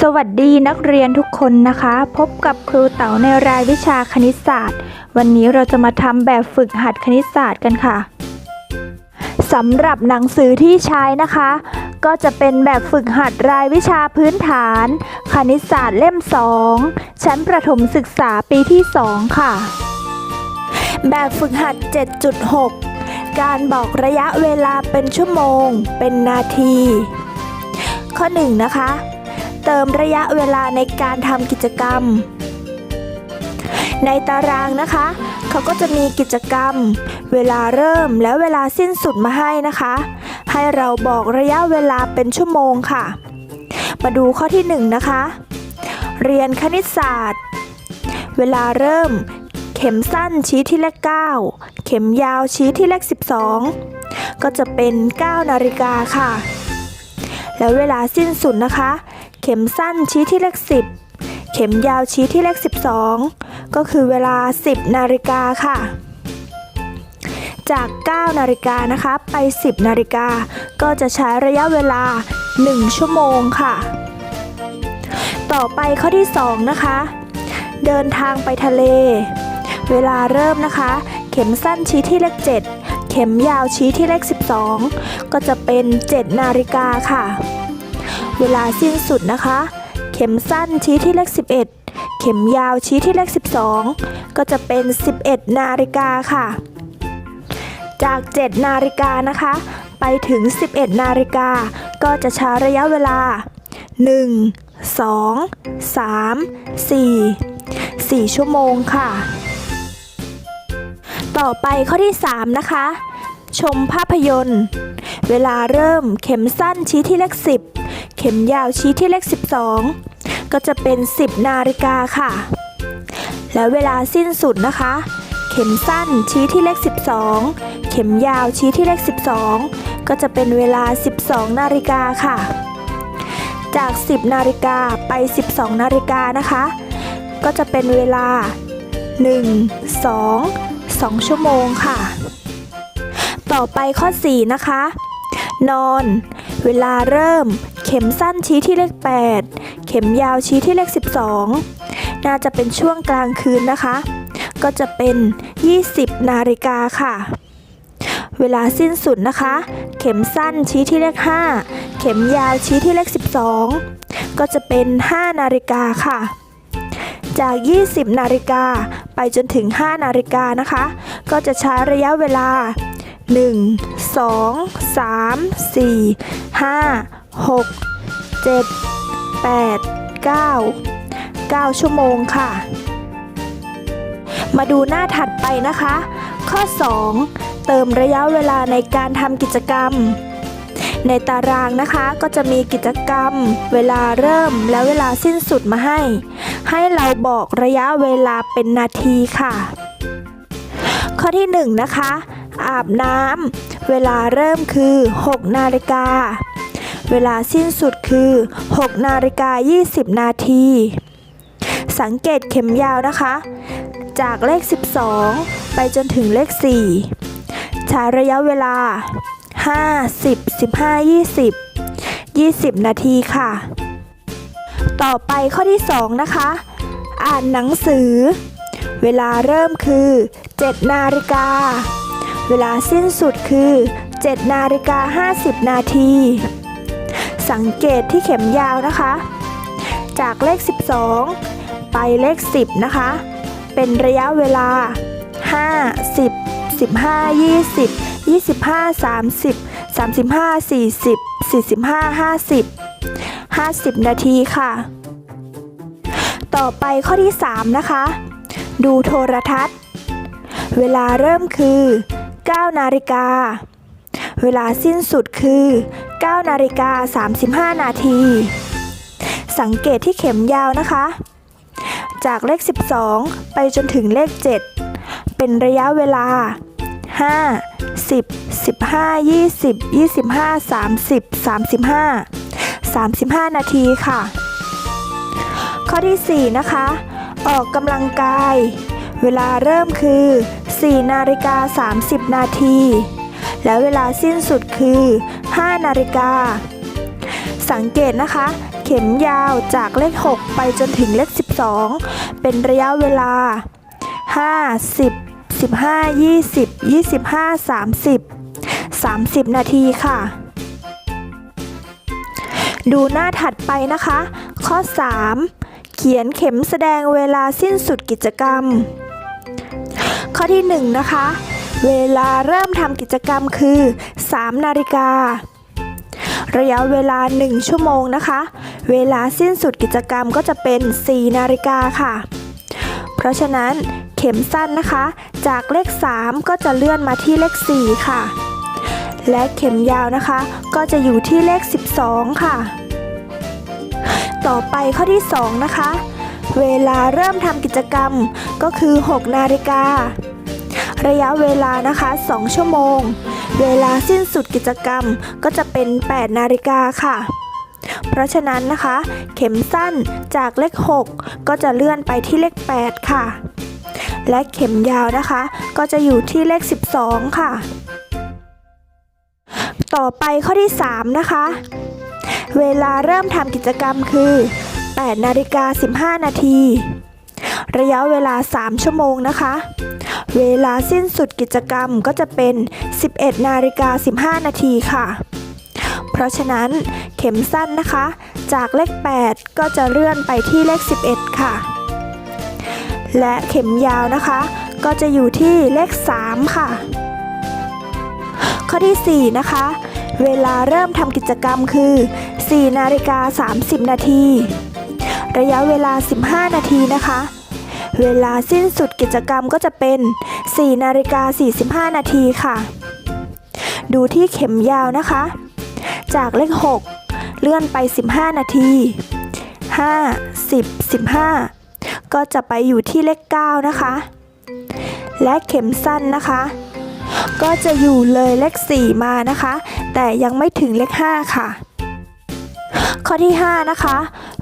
สวัสดีนักเรียนทุกคนนะคะ พบกับครูเต๋าในรายวิชาคณิตศาสตร์ วันนี้เราจะมาทำแบบฝึกหัดคณิตศาสตร์กันค่ะสำหรับหนังสือที่ใช้นะคะ ก็จะเป็นแบบฝึกหัดรายวิชาพื้นฐาน คณิตศาสตร์เล่ม 2 ชั้นประถมศึกษาปีที่ 2 ค่ะ แบบฝึกหัด 7.6 การบอกระยะเวลาเป็นชั่วโมง เป็นนาที ข้อ 1 นะคะ เติมระยะเวลาในการทำกิจกรรม ในตารางนะคะ เขาก็จะมีกิจกรรม เวลาเริ่มและเวลาสิ้นสุดมาให้นะคะ ให้เราบอกระยะเวลาเป็นชั่วโมงค่ะ มาดูข้อที่ 1 นะคะ เรียนคณิตศาสตร์ เวลาเริ่ม เข็มสั้นชี้ที่เลข 9 เข็มยาวชี้ที่เลข 12 ก็จะเป็น 9 นาฬิกาค่ะ แล้วเวลาสิ้นสุดนะคะ เข็มสั้นชี้ที่เลข 10 เข็มยาวชี้ที่เลข 12 ก็คือเวลา 10 นาฬิกาค่ะ จาก 9 นาฬิกานะคะ ไป 10 นาฬิกา ก็จะใช้ระยะเวลา 1 ชั่วโมงค่ะ ต่อไปข้อที่ 2 นะคะ เดินทางไปทะเล เวลาเริ่มนะคะ เข็มสั้นชี้ที่เลข 7 เข็มยาวชี้ที่เลข 12 ก็จะเป็น 7 นาฬิกาค่ะ วลาสิ้นสุดนะคะ เข็มสั้นชี้ที่เลข 11 เข็มยาวชี้ที่เลข 12 ก็จะเป็น 11 นาฬิกาค่ะ จาก 7 นาฬิกานะคะ ไปถึง 11 นาฬิกา ก็จะใช้ระยะเวลา 1 2 3 4 4 ชั่วโมงค่ะ ต่อไปข้อที่ 3 นะคะ ชมภาพยนตร์ เวลาเริ่มเข็มสั้นชี้ที่เลข 10 เข็มยาวชี้ที่เลข 12 ก็จะเป็น 10 นาฬิกาค่ะ แล้วเวลาสิ้นสุดนะคะ เข็มสั้นชี้ที่เลข 12 เข็มยาวชี้ที่เลข 12 ก็จะเป็นเวลา 12 นาฬิกาค่ะ จาก 10 นาฬิกาไป 12 นาฬิกานะคะ ก็จะเป็นเวลา 1 2 2 ชั่วโมงค่ะ ต่อไปข้อ 4 นะคะ นอน เวลาเริ่ม เข็มสั้นชี้ที่เลข 8 เข็มยาวชี้ที่เลข 12 น่าจะเป็นช่วงกลางคืนนะคะ ก็จะเป็น 20 นาฬิกาค่ะ เวลาสิ้นสุดนะคะ เข็มสั้นชี้ที่เลข 5 เข็มยาวชี้ที่เลข 12 ก็จะเป็น 5 นาฬิกาค่ะ จาก 20 นาฬิกาไปจนถึง 5 นาฬิกานะคะ ก็จะใช้ระยะเวลา 1 2 3 4 5 6 7 8 9 9 ชั่วโมงค่ะ มาดูหน้าถัดไปนะคะ ข้อ 2 เติมระยะเวลาในการทำกิจกรรม ในตารางนะคะก็จะมีกิจกรรม เวลาเริ่มและเวลาสิ้นสุดมาให้ ให้เราบอกระยะเวลาเป็นนาทีค่ะ ข้อที่ 1 นะคะอาบน้ำ เวลาเริ่มคือ 6 นาฬิกา เวลาสิ้นสุดคือ 6 นาฬิกา 20 นาที สังเกตเข็มยาวนะคะ จากเลข 12 ไปจนถึงเลข 4 ใช้ระยะเวลา50 15 20 20 นาทีค่ะ ต่อไปข้อที่ 2 นะคะ อ่านหนังสือ เวลาเริ่มคือ 7 นาฬิกา เวลาสิ้นสุดคือ 7 นาฬิกา 50 นาที สังเกตที่เข็มยาวนะคะ จากเลข 12 ไปเลข 10 นะคะ เป็นระยะเวลา 5 10 15 20 25 30 35 40 45 50 50 นาทีค่ะ ต่อไปข้อที่ 3 นะคะ ดูโทรทัศน์ เวลาเริ่มคือ 9 นาฬิกา เวลาสิ้นสุดคือ 9นาฬิกา35 นาที สังเกตที่เข็มยาวนะคะ จากเลข 12 ไปจนถึงเลข 7 เป็นระยะเวลา 5 10 15 20 25 30 35 35 นาทีค่ะ ข้อที่ 4 นะคะ ออกกำลังกาย เวลาเริ่มคือ 4 นาฬิกา 30 นาที และเวลาสิ้นสุดคือ 5 นาฬิกา สังเกตนะคะ เข็มยาวจากเลข 6 ไปจนถึงเลข 12 เป็นระยะเวลา 5 10 15 20 25 30 30 นาทีค่ะ ดูหน้าถัดไปนะคะ ข้อ 3 เขียนเข็มแสดงเวลาสิ้นสุดกิจกรรม ข้อที่ 1 นะคะ เวลาเริ่มทำกิจกรรมคือ 3 นาฬิการะยะเวลา 1 ชั่วโมงนะคะ เวลาสิ้นสุดกิจกรรมก็จะเป็น 4 นาฬิกาค่ะ เพราะฉะนั้นเข็มสั้นนะคะ จากเลข 3 ก็จะเลื่อนมาที่เลข 4 ค่ะ และเข็มยาวนะคะ ก็จะอยู่ที่เลข 12 ค่ะ ต่อไปข้อที่ 2 นะคะ เวลาเริ่มทำกิจกรรมก็คือ 6 นาฬิกา ระยะเวลานะคะ 2 ชั่วโมง เวลาสิ้นสุดกิจกรรมก็จะเป็น 8 นาฬิกาค่ะ เพราะฉะนั้นนะคะ เข็มสั้นจากเลข 6 ก็จะเลื่อนไปที่เลข 8 ค่ะ และเข็มยาวนะคะ ก็จะอยู่ที่เลข 12 ค่ะ ต่อไปข้อที่ 3 นะคะ เวลาเริ่มทำกิจกรรมคือ 8 นาฬิกา 15 นาทีระยะเวลา 3 ชั่วโมงนะคะ เวลาสิ้นสุดกิจกรรมก็จะเป็น 11นาฬิกา15 นาทีค่ะ เพราะฉะนั้นเข็มสั้นนะคะ จากเลข 8 ก็จะเลื่อนไปที่เลข 11 ค่ะ และเข็มยาวนะคะ ก็จะอยู่ที่เลข 3 ค่ะ ข้อที่ 4 นะคะ เวลาเริ่มทำกิจกรรมคือ 4 นาฬิกา 30 นาที ระยะเวลา 15 นาทีนะคะ เวลาสิ้นสุดกิจกรรมก็จะเป็น 4 นาฬิกา 45 นาทีค่ะ ดูที่เข็มยาวนะคะ จากเลข 6 เลื่อนไป 15 นาที 5 10 15 ก็จะไปอยู่ที่เลข 9 นะคะ และเข็มสั้นนะคะ ก็จะอยู่เลยเลข 4 มานะคะ แต่ยังไม่ถึงเลข 5 ค่ะ ข้อที่ 5 นะคะ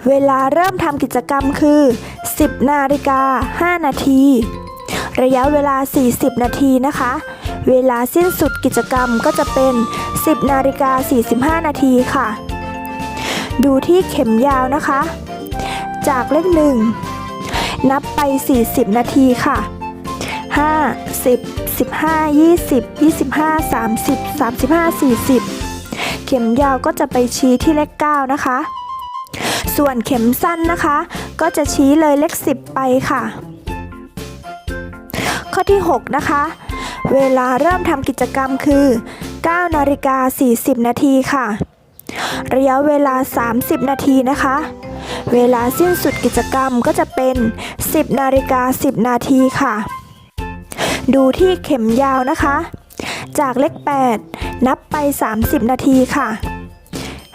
เวลาเริ่มทำกิจกรรมคือ 10 นาฬิกา 5 นาที ระยะเวลา 40 นาทีนะคะ เวลาสิ้นสุดกิจกรรมก็จะเป็น 10 นาฬิกา 45 นาทีค่ะ ดูที่เข็มยาวนะคะ จากเลข1นับไป 40 นาทีค่ะ 5 10 15 20 25 30 35 40 ข็มยาวก็จะไปชี้ที่เลข 9 นะคะ ส่วนเข็มสั้นนะคะ ก็จะชี้เลยเลข 10 ไปค่ะ ข้อที่ 6 นะคะ เวลาเริ่มทำกิจกรรมคือ 9 นาฬิกา 40 นาทีค่ะ ระยะเวลา 30 นาทีนะคะ เวลาสิ้นสุดกิจกรรมก็จะเป็น 10 นาฬิกา 10 นาทีค่ะ ดูที่เข็มยาวนะคะ จากเลข 8 นับไป 30 นาทีค่ะ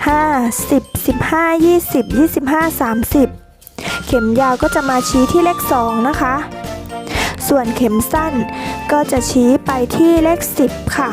5 10 15 20 25 30 เข็มยาวก็จะมาชี้ที่เลข 2 นะคะ ส่วนเข็มสั้นก็จะชี้ไปที่เลข 10 ค่ะ